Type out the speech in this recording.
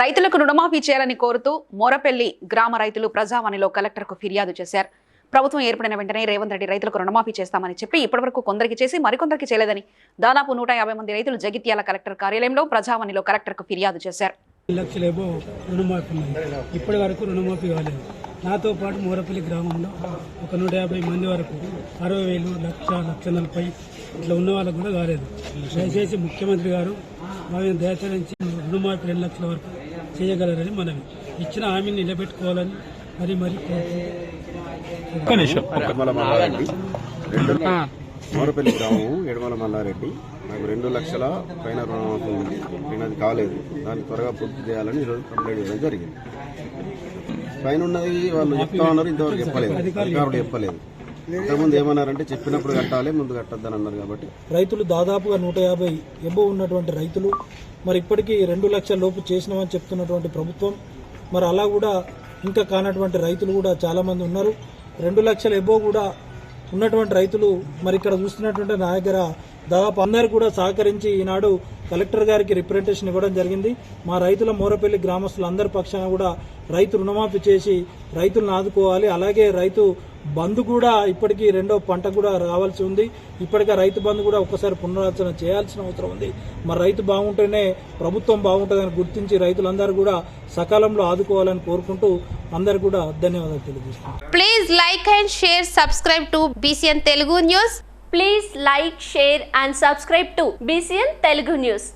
రైతులకు రుణమాఫీ చేయాలని కోరుతూ మోరపెల్లి గ్రామ రైతులు ప్రజావాణిలో కలెక్టర్కు ఫిర్యాదు చేశారు. ప్రభుత్వం ఏర్పడిన వెంటనే రేవంత్ రెడ్డి రైతులకు రుణమాఫీ చేస్తామని చెప్పి ఇప్పటివరకు కొందరికి చేసి మరికొందరికి చేయలేదని దాదాపు నూట మంది రైతులు జగిత్యాల కలెక్టర్ కార్యాలయంలో ప్రజావాణిలో కలెక్టర్కు ఫిర్యాదు చేశారు. లక్షలేమో రుణమాఫీ ఇప్పటి వరకు రుణమాఫీ కాలేదు. నాతో పాటు మూరపల్లి గ్రామంలో ఒక నూట యాభై మంది వరకు అరవై వేలు లక్ష లక్ష నలభై ఇట్లా ఉన్న వాళ్ళకు కూడా కాలేదు. దయచేసి ముఖ్యమంత్రి గారు వారిని దయచేసి రుణమాఫీ రెండు లక్షల వరకు చేయగలరని మనవి. ఇచ్చిన హామీని నిలబెట్టుకోవాలని మరి మరి మోరపల్లి గ్రామం ఎడమల మల్లారెడ్డి. నాకు రెండు లక్షల పైన రుణమాఫీ అది కాలేదు. దాన్ని త్వరగా పూర్తి చేయాలని ఈరోజు కంప్లైంట్ చేయడం జరిగింది. పైన ఉన్నది వాళ్ళు చెప్తా ఉన్నారు ఇంతవరకు చెప్పలేదు. అధికారులు చెప్పలేదు. ఇంతకుముందు ఏమన్నారంటే చెప్పినప్పుడు కట్టాలి ముందు కట్టద్దని అన్నారు కాబట్టి. రైతులు దాదాపుగా నూట యాభై ఎబో ఉన్నటువంటి రైతులు. మరి ఇప్పటికీ రెండు లక్షల లోపు చేసినామని చెప్తున్నటువంటి ప్రభుత్వం. మరి అలా కూడా ఇంకా కానటువంటి రైతులు కూడా చాలామంది ఉన్నారు. రెండు లక్షల ఎబో కూడా ఉన్నటువంటి రైతులు మరి ఇక్కడ చూస్తున్నటువంటి నా దగ్గర దాదాపు అందరు కూడా సహకరించి ఈనాడు కలెక్టర్ గారికి రిప్రజెంటేషన్ ఇవ్వడం జరిగింది. మా రైతుల మోరపల్లి గ్రామస్తులందరి పక్షాన కూడా రైతు రుణమాఫీ చేసి రైతులను ఆదుకోవాలి. అలాగే రైతు బంధు కూడా ఇప్పటికీ రెండో పంట కూడా రావాల్సి ఉంది. ఇప్పటికే రైతు బంధు కూడా ఒక్కసారి పునరాచన చేయాల్సిన అవసరం ఉంది. మరి రైతు బాగుంటేనే ప్రభుత్వం బాగుంటుందని గుర్తించి రైతులందరూ కూడా సకాలంలో ఆదుకోవాలని కోరుకుంటూ అందరు కూడా ధన్యవాదాలు తెలియజేస్తున్నాను please like and share subscribe to BCN Telugu news please like share and subscribe to BCN Telugu news